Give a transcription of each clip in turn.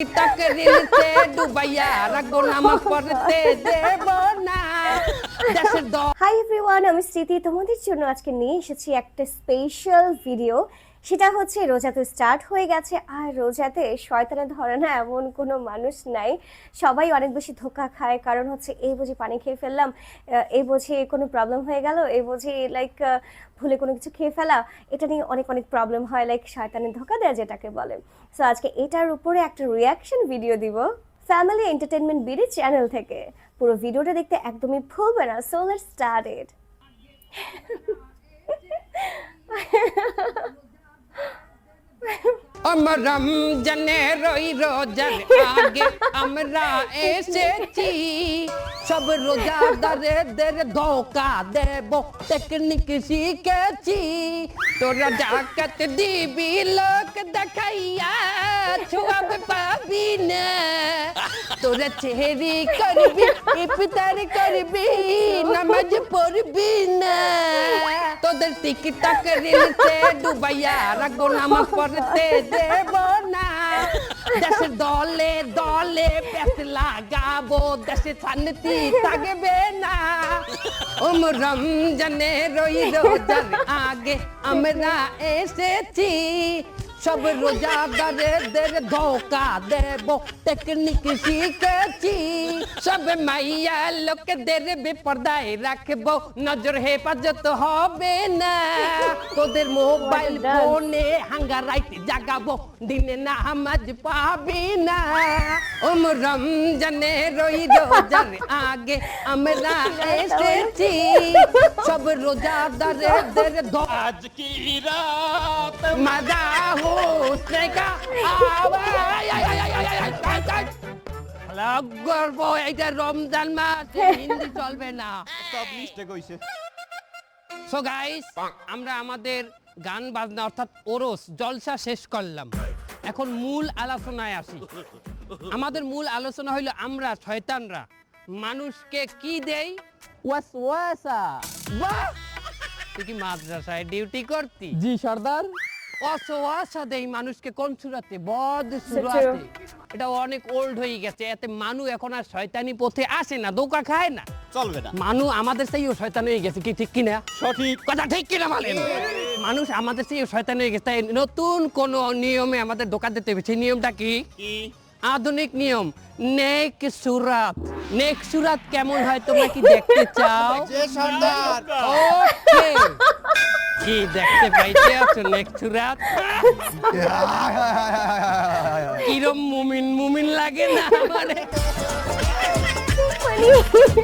টাকে রিলতে ডুবাইয়া রাখব না হাই এভরিওয়ান আমি স্মৃতি তোমাদের জন্য আজকে নিয়ে এসেছি একটা স্পেশাল ভিডিও সেটা হচ্ছে রোজা তো স্টার্ট হয়ে গেছে, আর রোজাতে শয়তানে ধরে না এমন কোনো মানুষ নাই। সবাই অনেক বেশি ধোকা খায়, কারণ হচ্ছে এই বুঝি পানি খেয়ে ফেললাম এই বুঝি কোনো প্রবলেম হয়ে গেল, এই বুঝি লাইক ভুলে কোনো কিছু খেয়ে ফেলা, এটা নিয়ে অনেক অনেক প্রবলেম হয় লাইক শয়তানের ধোকা দেয় যেটাকে বলে। সো আজকে এটার উপরে একটা রিয়াকশন ভিডিও দিব ফ্যামিলি এন্টারটেনমেন্ট বিডি চ্যানেল থেকে। পুরো ভিডিওটা দেখতে একদমই ভুলবে না সো লেটস স্টার্টেড আমার রমজানের ওই রোজার আগে আমরা এসেছি সব রোজাদারেদের ধোকা দেব টেকনিক শিখেছি তোরা জাকাত দিবি লোক দেখাইয়া ছোয়াবে পাবি না তোরা চেহারি করবি ইফতার করবি নামাজ পড়বি না তোদের টিকটক রিলতে ডুবাইয়া রাখব নামা পড়তে দেব না দেশের দলে দলে পেট লাগাবো দেশে শান্তি থাকবে না ওম রমজানের ওই রোজার আগে আমরা এসেছি সব রোজাদারেদের ধোকা দেব। টেকনিক শিখেছি সব মাইয়া লোকে লোকেদের বেপর্দায় রাখব। নজর হেফাজত হবে না তোদের মোবাইল ফোনে হাঙ্গারাইতে জাগাবো। দিনে না আমাজ পাবি না ওম রমজানে রই রোজার আগে আমরা এসেছি। সব রোজাদারেদের আজ কি রাত? মাদা এইটা রমজান মাস হিন্দি চলবে না সব সো গাইস আমরা আমাদের গান বাজনা অর্থাৎ ওরস জলসা শেষ করলাম এখন মূল আলোচনায় আসি আমাদের মূল আলোচনা হইল আমরা শয়তানরা মানুষকে কি দেই ওয়াসওয়াসা বাহ তুই কি মাদ্রাসায় ডিউটি করতি জি সর্দার অসহাসা দেই মানুষকে কোন সুরাতে বদ সুরাতে এটা অনেক ওল্ড হয়ে গেছে এতে মানু এখন আর শয়তানি পথে আসে না দোকা খায় না। চলবে না। মানু আমাদের চাইও শয়তান হয়ে গেছে কি ঠিক কিনা? সঠিক। কথা ঠিক কিনা বলেন মানুষ আমাদের চেয়ে শয়তান হয়ে গেছে তাই নতুন কোন নিয়মে আমাদের দোকান দিতে হবে। সেই নিয়মটা কি? কি? আধুনিক নিয়ম। নেক সুরাত। নেক সুরাত কেমন হয় তোমরা কি দেখতে চাও? ওকে। কি দেখতে পাইতে আছো নেক সুরাত? কিরম মুমিন? মুমিন লাগে না মানে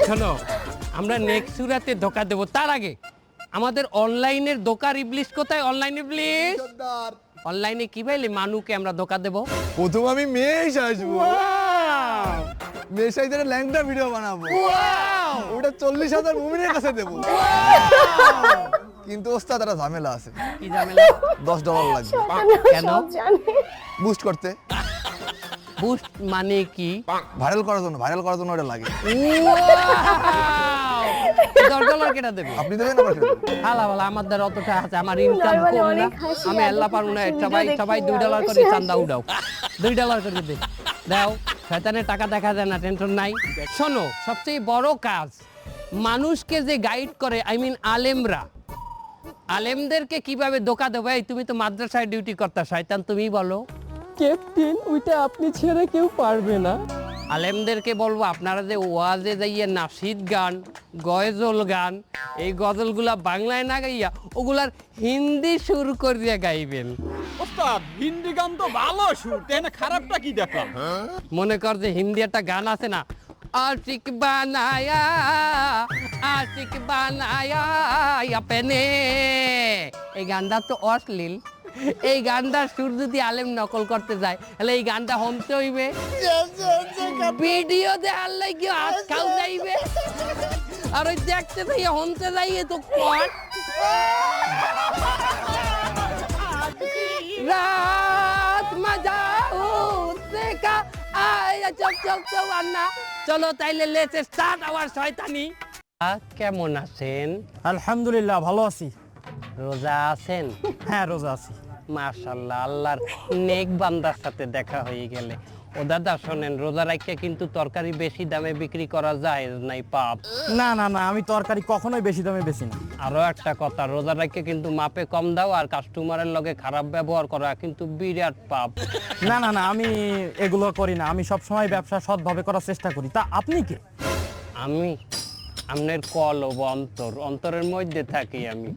শোনো আমরা নেক্সট সুরাতে ধোকা দেব। তার আগে আমাদের অনলাইনের দোকা রিপ্লিস কোথায়? অনলাইন রিপ্লিস অনলাইনে কি পাইলে মানুকে আমরা ধোকা দেব? প্রথম আমি মেষ আসব মেষ আইতে ল্যাংটা ভিডিও বানাবো। ওটা চল্লিশ হাজার মুমিনের কাছে দেবো। কিন্তু ওস্তাদ একটা ঝামেলা আছে। কি ঝামেলা? দশ ডলার লাগবে। কেন? বুস্ট করতে। বুস্ট মানে কি? ভাইরাল করার জন্য ভাইরাল করার জন্য ওটা লাগে। দশ ডলার কেটা দেবে। আপনি দেবেন আবার খেতে হালা আমার দ্বারা অতটা আছে আমার ইনকাম কম না। আমি আল্লাহ পারব না সবাই সবাই দেখি, ডলার করে চান্দা উঠাও। দুই ডলার করে দে দাও শয়তানের টাকা দেখা যায় না টেনশন নাই। শোনো সবচেয়ে বড় কাজ মানুষকে যে গাইড করে আই মিন আলেমরা আলেমদেরকে কীভাবে ধোকা দেবো? এই তুমি তো মাদ্রাসায় ডিউটি করতা শয়তান তুমি বলো। ক্যাপ্টেন ওইটা আপনি ছেড়ে কেউ পারবে না। আলেমদেরকে বলব আপনারা যে ওয়াজে যাইয়া নাসিদ গান গজল গান এই গজলগুলা বাংলায় না গাইয়া ওগুলার হিন্দি সুর করিয়া গাইবেন। ওস্তাদ হিন্দি গান তো ভালো সুর তাই না খারাপটা কি দেখলাম মনে কর যে হিন্দি একটা গান আছে না আশিক বানায়া আশিক বানায়া আপনে। এই গানটা তো অশ্লীল। এই গানটার সুর যদি আলেম নকল করতে যায় তাহলে এই গানটা হমতে হইবে। ভিডিও দেখার লাগে হাত খাও যাইবে। আর ওই দেখতে থেকে হমতে যাইয়ে তো কট রাত মজা কা আয় চক চক চক আন্না। চলো তাইলে লেটস স্টার্ট আওয়ার শয়তানি। আ, কেমন আছেন? আলহামদুলিল্লাহ ভালো আছি। রোজা আছেন? হ্যাঁ রোজা আছি। মাশাল্লাহ আল্লাহর নেক বান্দার সাথে দেখা হয়ে গেলে। ও দাদা শোনেন রোজা রাখিয়া কিন্তু তরকারি বেশি দামে বিক্রি করা যায় নাই পাপ। না না না আমি তরকারি কখনোই বেশি দামে বেশি না। আরও একটা কথা রোজা রাখিয়া কিন্তু মাপে কম দাও আর কাস্টমারের লগে খারাপ ব্যবহার করা কিন্তু বিরাট পাপ। না না না আমি এগুলো করি না আমি সব সময় ব্যবসা সৎভাবে করার চেষ্টা করি। তা আপনি কে? আমি আপনার কল ও অন্তর অন্তরের মধ্যে থাকি আমি।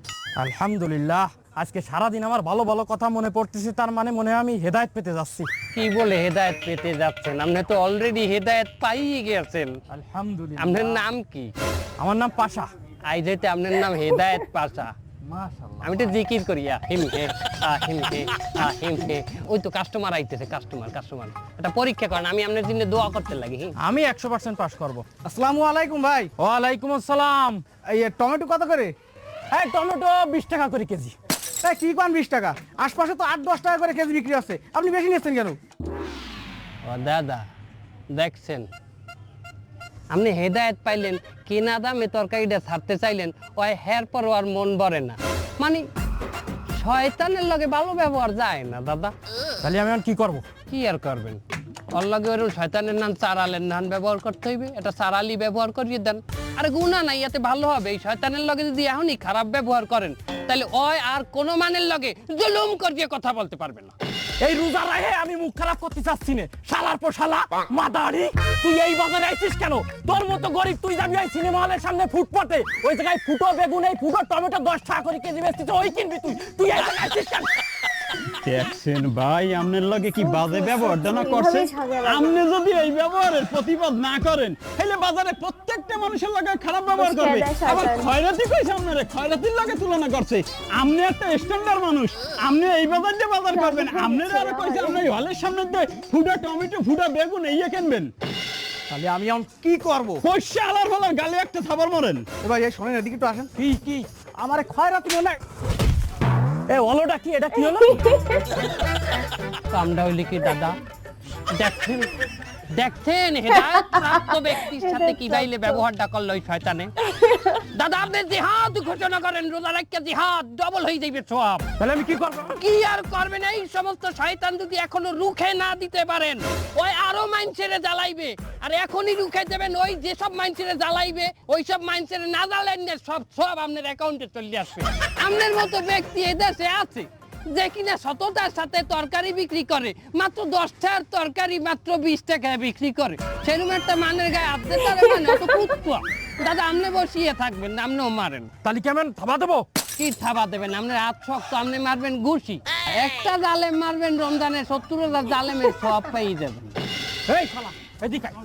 আলহামদুলিল্লাহ আজকে সারাদিন আমার ভালো ভালো কথা মনে পড়তেছে তার মানে মনে হয় আমি হেদায়েত পেতে যাচ্ছি। কি বলে হেদায়েত পেতে যাচ্ছেন? আপনি তো অলরেডি হেদায়েত পাইয়ে গেছেন। আলহামদুলিল্লাহ। আপনার নাম কি? আমার নাম পাশা। আই যেতে আপনার নাম হেদায়েত পাশা। আমি তো জিকির করি আহিম হে আহিম হে আহিম হে। ওই তো কাস্টমার আইতেছে কাস্টমার কাস্টমার এটা পরীক্ষা করেন আমি আপনার জন্য দোয়া করতে লাগি আমি একশো পার্সেন্ট পাস করব। আসসালামু আলাইকুম ভাই। ওয়ালাইকুম আসসালাম। এই টমেটো কত করে? হ্যাঁ টমেটো বিশ টাকা করে কেজি। এই কি কম বিশ টাকা? আশপাশে তো আট দশ টাকা করে কেজি বিক্রি হচ্ছে আপনি বেশি নিচ্ছেন কেন? ও দাদা দেখছেন? আপনি হেদায়েত পাইলেন কিনা দামে তরকারিটা ছাড়তে চাইলেন ওই হের পর আর মন ভরে না। মানে শয়তানের লগে ভালো ব্যবহার যায় না দাদা। তাহলে আমি এখন কি করব? কি আর করবেন? ওর লগে ওর শয়তানের নাম চারালের নাম ব্যবহার করতে হইবে। এটা চারালি ব্যবহার করিয়ে দেন। আরে গুণা নাই এতে ভালো হবে। এই শয়তানের লগে যদি এখনই খারাপ ব্যবহার করেন তাহলে ওই আর কোনো মানের লগে জুলুম করিয়ে কথা বলতে পারবে না। এই রোজা রাহে আমি মুখ খারাপ করতে চাচ্ছি না। শালার পর শালা মাদারি তুই এই বাজারে আইছিস কেন? তোর মতো গরিব তুই যাবি ওই সিনেমা হলের সামনে ফুটপাতে। ওই জায়গায় ফুটো বেগুন এই ফুটো টমেটো দশ টাকা করে কেজি বেচতিস ওই কিনবি তুই। তুই এই জায়গায় আইছিস কেন? দেখছেন ভাই আপনার লগে কি বাজে ব্যবহার জানা করছে? আপনি যদি এই ব্যবহারের প্রতিবাদ না করেন তাহলে বাজারে প্রত্যেকটা মানুষের লগে খারাপ ব্যবহার করবে। আবার খয়রাতি কইছে আপনারে খয়রাতির লগে তুলনা করছে। আপনি একটা স্ট্যান্ডার্ড মানুষ আপনি এই বাজার দিয়ে বাজার করবেন। আপনার আরও কইছে আপনি হলের সামনে দিয়ে ফুটা টমেটো ফুটা বেগুন এই কিনবেন। তাহলে আমি এখন কি করব? পয়সা আলার হলার গালে একটা থাবার মরেন। এবার এই শোনেন এদিকে একটু আসেন। কি কি? আমার খয়রাতি মনে হয় এ ওলোটা কি? এটা কি হলো? কামটা হইলে কি দাদা? দেখছেন দেখছেন হেদায়ত প্রাপ্ত ব্যক্তির সাথে কি বাইলে ব্যবহারটা করল ওই শয়তানে? দাদা আপনি জিহাদ ঘোষণা করেন রোজা রাখিয়া জিহাদ ডবল হয়ে যাইবে সব। তাহলে আমি কি করব? কি আর করবেন? এই সমস্ত শয়তান যদি এখনও রুখে না দিতে পারেন ওই আরও মাইনছেড়ে জ্বালাইবে। আর এখনই রুখে দেবেন ওই যেসব মাইনছেড়ে জ্বালাইবে ওই সব মাইনছেড়ে না জ্বালেন না সব সব আপনার অ্যাকাউন্টে চলে আসবে। আপনার মতো ব্যক্তি এদেশে আছে। যে কিনা সততার সাথে তরকারি বিক্রি করে। মাত্র দশটার তরকারি মাত্র বিশ টাকায় বিক্রি করে। সেরকম একটা মানের গায়ে আপনি তার মানে অত দাদা আপনি বসিয়ে থাকবেন না আপনিও মারেন। তাহলে কেমন থাবা দেবো? কি থাবা দেবেন? আপনার হাত শক্ত আপনি মারবেন ঘুষি। একটা জালেম মারবেন রমজানের সত্তর হাজার জালেমের সব পেয়ে যাবেন। এই শালা এদিকে আয়।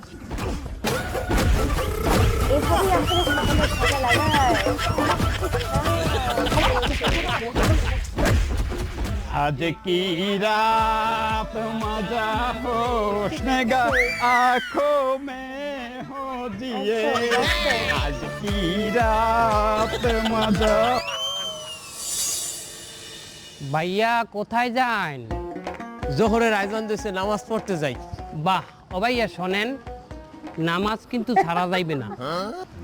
आज की रात मजा होशनेगा आंखों में हो दिए आज की रात मजा ভাইয়া কোথায় যান জোহরের আয়োজন দিয়েছে নামাজ পড়তে যাই বাহ ও ভাইয়া শোনেন নামাজ কিন্তু ছাড়া যাইবে না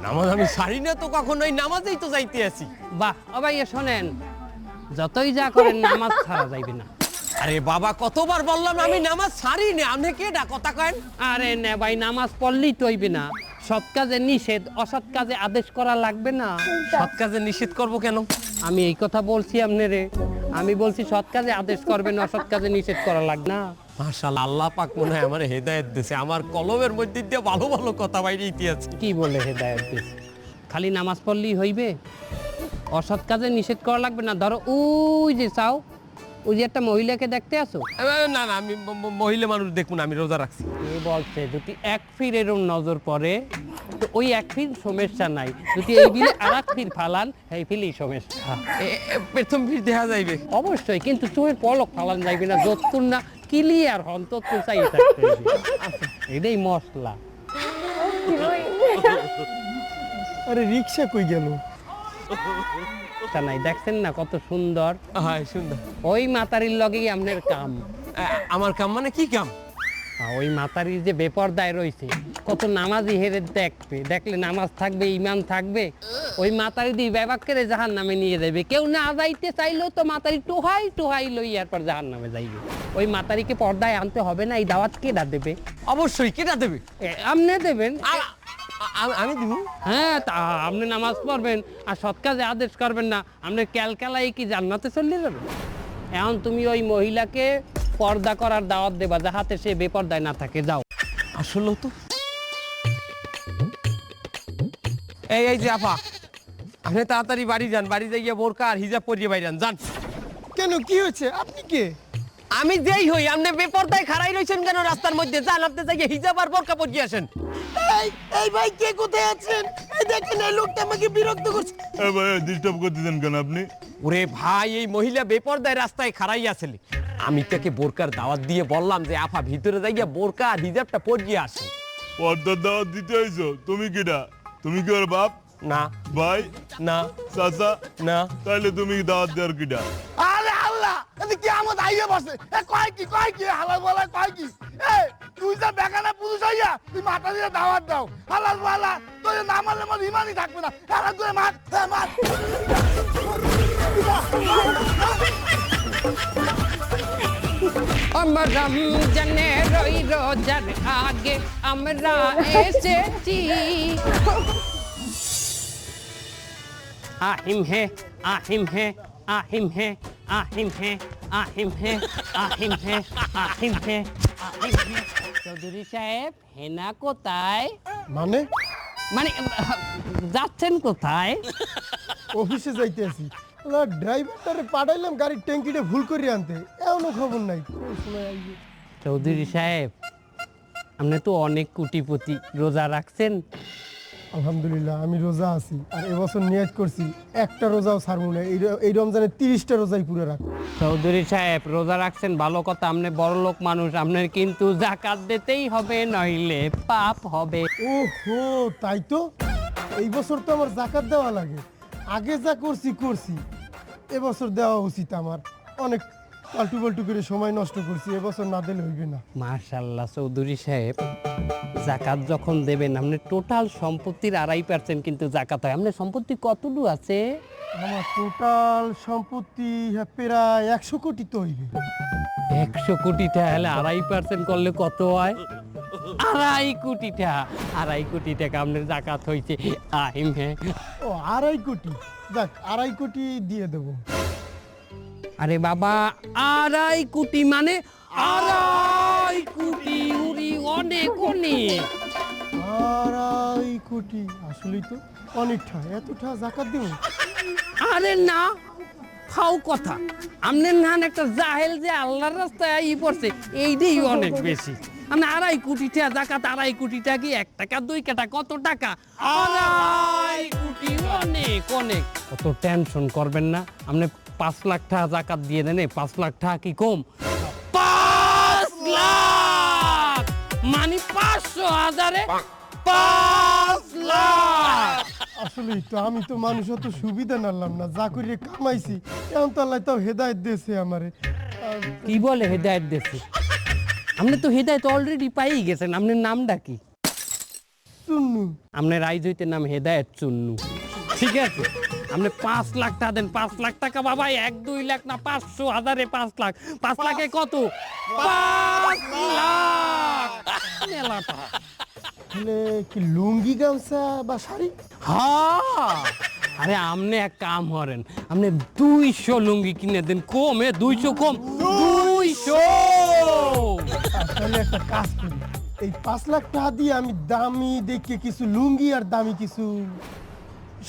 নামাজ আমি সারি না তো কখনোই নামাজেই তো যাইতে আছি বাহ ও ভাইয়া শোনেন যতই যা করেন নামাজ ছাড়া যাইবে না। আরে বাবা কতবার বললাম আমি নামাজ সারি না আপনি কে ডা কথা কেন আরে না ভাই নামাজ পড়লেই তো হইবে না। সৎ কাজে নিষেধ অসৎ কাজে আদেশ করা লাগবে না। সৎ কাজে নিষেধ করব কেন? আমি এই কথা বলছি আপনারে আমি বলছি সৎ কাজে আদেশ করবেন অসৎ কাজে নিষেধ করা লাগবে না। মাশাআল্লাহ আল্লাহ পাক মনে হয় আমার হেদায়েত দিয়েছে আমার কলমের মধ্যে দিয়ে ভালো ভালো কথা বাইরে ইতিহাস। কি বলে হেদায়ত দিছে? খালি নামাজ পড়লেই হইবে? অসৎ কাজে নিষেধ করা লাগবে না। ধরো ওই যে চাও ওই যে একটা মহিলাকে দেখতে আসো। না না আমি মহিলা মানুষ দেখুন আমি রোজা রাখছি। এ বলছে যদি এক ফির এরম নজর পড়ে তো ওই এক ফির সমস্যা নাই। যদি এই বিলে আর এক ফির ফালান এই ফিলই সমস্যা। প্রথম ভিড় দেখা যাইবে। অবশ্যই কিন্তু চোখের পলক ফালান যাইবে না যতক্ষণ না ক্লিয়ার হন ততক্ষণ চাই থাকতে এটাই মশলা। আরে রিক্সা কই গেল? নাই দেখছেন না কত সুন্দর? হ্যাঁ সুন্দর। ওই মাতারির লগেই আপনার কাম। আমার কাম মানে কি কাম? ওই মাতারির যে বেপরদায় রয়েছে কত নামাজি হেরে দেখবে। দেখলে নামাজ থাকবে ইমান থাকবে। ওই মাতারি দিয়ে ব্যবাক করে জাহান নামে নিয়ে যাবে কেউ না যাইতে চাইলেও তো মাতারি টোহাই টোহাই লইয়ার পর জাহান নামে যাইবে। ওই মাতারিকে পর্দায় আনতে হবে না এই দাওয়াত কেডা দেবে? অবশ্যই কেটা দেবে? আপনি দেবেন। আমি দিব। হ্যাঁ তা আপনি নামাজ পড়বেন আর সৎ কাজে আদেশ করবেন না। আপনি ক্যালকালাই কি জান্নাতে চলে যাবে এখন তুমি ওই মহিলাকে পর্দা করার দাওয়াত দেবা যাহাতে সে বেপর্দায় না থাকে যাও। আসলে তো। এই এই যে আপা আপনি তাড়াতাড়ি বাড়ি যান বাড়ি যাই বোরকা আর হিজাব পরিয়ে বাইরে যান। কেন কি হয়েছে? আপনি কে? আমি যেই হই আপনি বেপরদায় খাড়াই রইছেন কেন রাস্তার মধ্যে? যান আপনি যাই হিজাব আর বোরকা পরিয়ে আসেন। এই এই ভাই কে কোথায় আছেন? এই দেখেন এই লোকটা আমাকে বিরক্ত করছে। এ ভাই ডিস্টার্ব করতেছেন কেন আপনি? ওরে ভাই এই মহিলা বেপরদায় রাস্তায় খাড়াই আমি তাকে বোরকার দাওয়াত দিয়ে বললাম যে আফা ভিতরে যাইয়া বোরকা আর হিজাবটা পরিয়ে আসে। পর্দার দাওয়াত দিতে হইছো তুমি কিটা তুমি কি ওর বাপ? না। ভাই। না। চাচা। না। তাইলে তুমি দাওয়াত দেওয়ার কিটা আরে আল্লাহ এদি কি আমার আইয়ে বসে? এ কয় কি কয় কি হালাল বলা কয় কি? এ তুই যা বেগানা পুরুষ হইয়া তুই মাথা দিয়ে দাওয়াত দাও। হালাল বলা তুই না মারলে আমার ইমানই থাকবে না। হালাল তুই মার এ, মার। আমরা রমজানে রই রোজার আগে আমরা এসেছি। আহিম হে আহিম হে আহিম হে আহিম হে আহিম হে আহিম হে আহিম হে আহিম হে। চৌধুরী সাহেব হেনা কোথায়? মানে? মানে যাচ্ছেন কোথায়? অফিসে যাইতে আছি। ড্রাইভারটারে পাঠাইলাম গাড়ির ট্যাঙ্কিটা ভুল করে আনতে। এমনও খবর নাই? চৌধুরী সাহেব আপনি তো অনেক কোটিপতি রোজা রাখছেন। আলহামদুলিল্লাহ আমি রোজা আছি আর এবছর নিয়াজ করছি একটা রোজাও ছাড়বো না। এই র- এই রমজানে তিরিশটা রোজাই পুরো রাখব। চৌধুরী সাহেব রোজা রাখছেন ভালো কথা আপনি বড় লোক মানুষ আপনার কিন্তু জাকাত দিতেই হবে নইলে পাপ হবে। ও ওহো তাই তো? এই বছর তো আমার জাকাত দেওয়া লাগে। আগে যা করছি করছি। এবছর দেওয়া উচিত আমার। অনেক পাল্টু পাল্টু করে সময় নষ্ট করছি এবছর না দিলে হইবে না। মার্শাল্লাহ চৌধুরী সাহেব জাকাত যখন দেবেন আপনি টোটাল সম্পত্তির আড়াই পার্সেন্ট কিন্তু জাকাত হয়। আপনার সম্পত্তি কতটুকু আছে? আমার টোটাল সম্পত্তি হ্যাঁ, প্রায় একশো কোটি তো হইবে। একশো কোটি টাকা হলে আড়াই পার্সেন্ট করলে কত হয়? আড়াই কোটি টাকা আড়াই কোটি টাকা আপনার জাকাত হয়েছে আহিম হ্যাঁ ও আড়াই কোটি। যাক আড়াই কোটি দিয়ে দেবো। আরে বাবা আড়াই কোটি মানে আড়াই কোটি উড়ি অনেক অনেক। আড়াই কোটি আসলেই তো অনেকটা এতটা জাকাত দেবো? আরে না ফাও কথা। আমনের নান একটা জাহেল যে আল্লাহর রাস্তায় ই পড়ছে এই এইটাই অনেক বেশি। আমি আড়াই কোটি টাকা জাকাত আড়াই কোটি টাকা কি এক টাকা দুই কাটা কত টাকা? আড়াই কোটি অনেক অনেক। কত টেনশন করবেন না। আপনি পাঁচ লাখ টাকা জাকাত দিয়ে দেন। পাঁচ লাখ টাকা কি কম? পাঁচ লাখ! মানে পাঁচশো হাজারে পাঁচ। লাখ! আসলেই তো আমি তো মানুষ অত সুবিধা নালাম না যা করিয়ে কামাইছি এখন তো আল্লাহ তাও হেদায়ত দিয়েছে আমারে। কি বলে হেদায়ত দেশে আপনি তো হেদায়ত অলরেডি পাই গেছেন আপনার নামটা কি? চুন্নু। আপনার রাইজইতে নাম হেদায়ত চুন্নু। ঠিক আছে? আপনি পাঁচ লাখ টাকা দেন পাঁচ লাখ টাকা বাবা এক দুই লাখ না পাঁচশো হাজারে পাঁচ লাখ। পাঁচ লাখে কত? পাঁচ লাখ। মেলাটা। তাহলে কি লুঙ্গি গামছা বা শাড়ি? হ্যাঁ। আরে আপনি এক কাম করেন আপনি দুইশো লুঙ্গি কিনে দেন কমে দুইশো কম। দুইশো। তাহলে একটা কাজ করি। এই পাঁচ লাখ টাকা দিয়ে আমি দামি দেখে কিছু লুঙ্গি আর দামি কিছু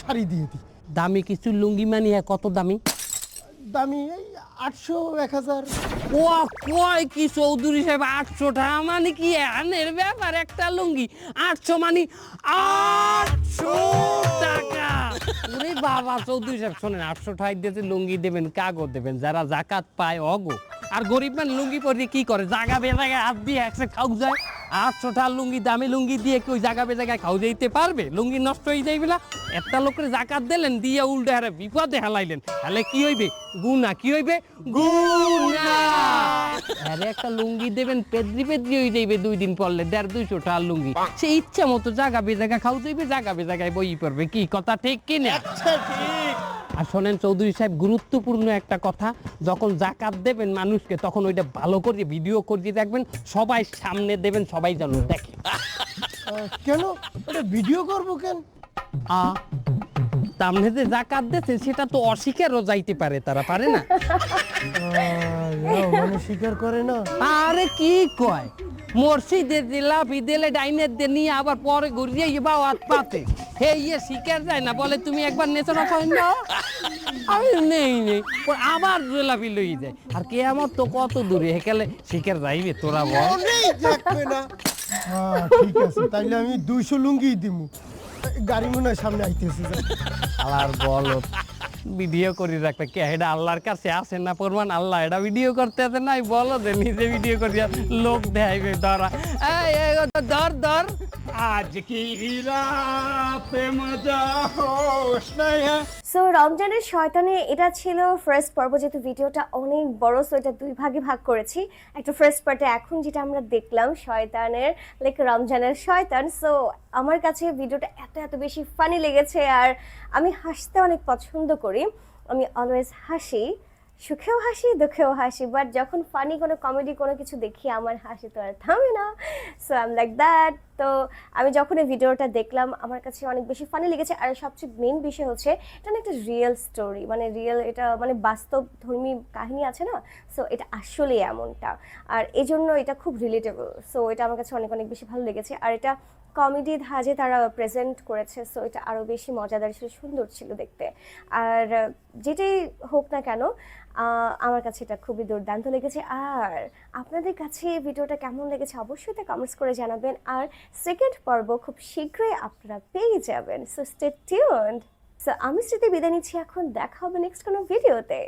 শাড়ি দিয়ে দিই। দামি কিছু লুঙ্গি মানি হ্যাঁ কত দামি? দামি এই আটশো এক হাজার। ও কয় কি চৌধুরী সাহেব আটশো টাকা মানে কি আনের ব্যাপার একটা লুঙ্গি? আটশো মানে আটশো টাকা। ওরে বাবা চৌধুরী সাহেব শোনেন আটশো টাকা দিয়েছে লুঙ্গি দেবেন কাগজ দেবেন যারা জাকাত পায় অগো। আর গরিব মান লুঙ্গি পরে কি করে? জাগা বে জায়গায় হাত দিয়ে একসে খাও যায়। আটশো টাকার লুঙ্গি, দামি লুঙ্গি দিয়ে কি ওই বে জায়গায় খাও যাইতে পারবে? লুঙ্গি নষ্ট হয়ে যাইবে না? একটা লোকের জাকাত দিলেন, দিয়ে উল্টে হারে বিপদে হেলাইলেন। তাহলে কি হইবে? গুনা কি হইবে? গুনা আরে একটা লুঙ্গি দেবেন, পেদ্রি পেদ্রি হয়ে যাইবে দুই দিন পরলে, দেড় দুইশো টাকার লুঙ্গি। সে ইচ্ছা মতো জায়গা বে জায়গা খাও যাইবে জায়গা বে জায়গায় বই পড়বে। কি, কথা ঠিক কি না? আর শোনেন চৌধুরী সাহেব গুরুত্বপূর্ণ একটা কথা যখন জাকাত দেবেন মানুষকে তখন ওইটা ভালো করে ভিডিও করে দেখবেন সবাই সামনে দেবেন সবাই যেন দেখে। কেন? ওটা ভিডিও করব কেন? আ সামনে যে জাকাত দিয়েছে সেটা তো অস্বীকারও যাইতে পারে তারা পারে না? মানে স্বীকার করে না? আরে কি কয়? মসজিদে দিলা বিদেলে ডাইনের দিয়ে নিয়ে আবার পরে ঘুরিয়ে ইবা হাত পাতে। হে ইয়ে শিকার যায় না বলে তুমি একবার নেচো না কই না? আমি নেই নেই। আবার জেলাপি লই যায়। আর কে আমার তো কত দূরে হেকালে শিকার যাইবে তোরা বল। হ্যাঁ ঠিক আছে তাইলে আমি দুইশো লুঙ্গি দিমু। গাড়ি মনে হয় সামনে আইতেছে। আর বলো। ভিডিও করে রাখবে। কে, এটা আল্লাহর কাছে আসে না প্রমাণ? আল্লাহ, এটা ভিডিও করতে আছে নাই? বলো যে, নিজে ভিডিও করিয়া লোক দেখাইবে, ধরা। ধর ধর আজ কি নাই হ্যাঁ? সো রমজানের শয়তানে এটা ছিল ফার্স্ট পর্ব, যেহেতু ভিডিওটা অনেক বড় সো এটা দুই ভাগে ভাগ করেছি। একটা ফার্স্ট পার্টে এখন যেটা আমরা দেখলাম, শয়তানের লাইক রমজানের শয়তান। সো আমার কাছে ভিডিওটা এত এত বেশি ফানি লেগেছে আর আমি হাসতে অনেক পছন্দ করি। আমি অলওয়েজ হাসি, সুখেও হাসি, দুঃখেও হাসি বাট যখন ফানি কোনো কমেডি কোনো কিছু দেখি, আমার হাসি তো আর থামে না। So I am like that তো আমি যখন এই ভিডিওটা দেখলাম, আমার কাছে অনেক বেশি ফানি লেগেছে। আর সবচেয়ে মেন বিষয় হচ্ছে, এটা না একটা রিয়েল স্টোরি মানে রিয়েল এটা মানে বাস্তব ধর্মী কাহিনী আছে না? সো এটা আসলে এমনটা। আর এই জন্য এটা খুব রিলেটেবল সো এটা আমার কাছে অনেক অনেক বেশি ভালো লেগেছে। আর এটা কমেডি ধাজে তারা প্রেজেন্ট করেছে সো এটা আরও বেশি মজাদার ছিল, সুন্দর ছিল দেখতে। আর যেটাই হোক না কেন আমার কাছে এটা খুবই দুর্দান্ত লেগেছে। আর আপনাদের কাছে ভিডিওটা কেমন লেগেছে অবশ্যই তা কমেন্টস করে জানাবেন। আর সেকেন্ড পর্ব খুব শীঘ্রই আপনারা পেয়ে যাবেন সো স্টে টিউনড সো আমি স্মৃতি বিদায় নিচ্ছি, এখন দেখা হবে নেক্সট কোনো ভিডিওতে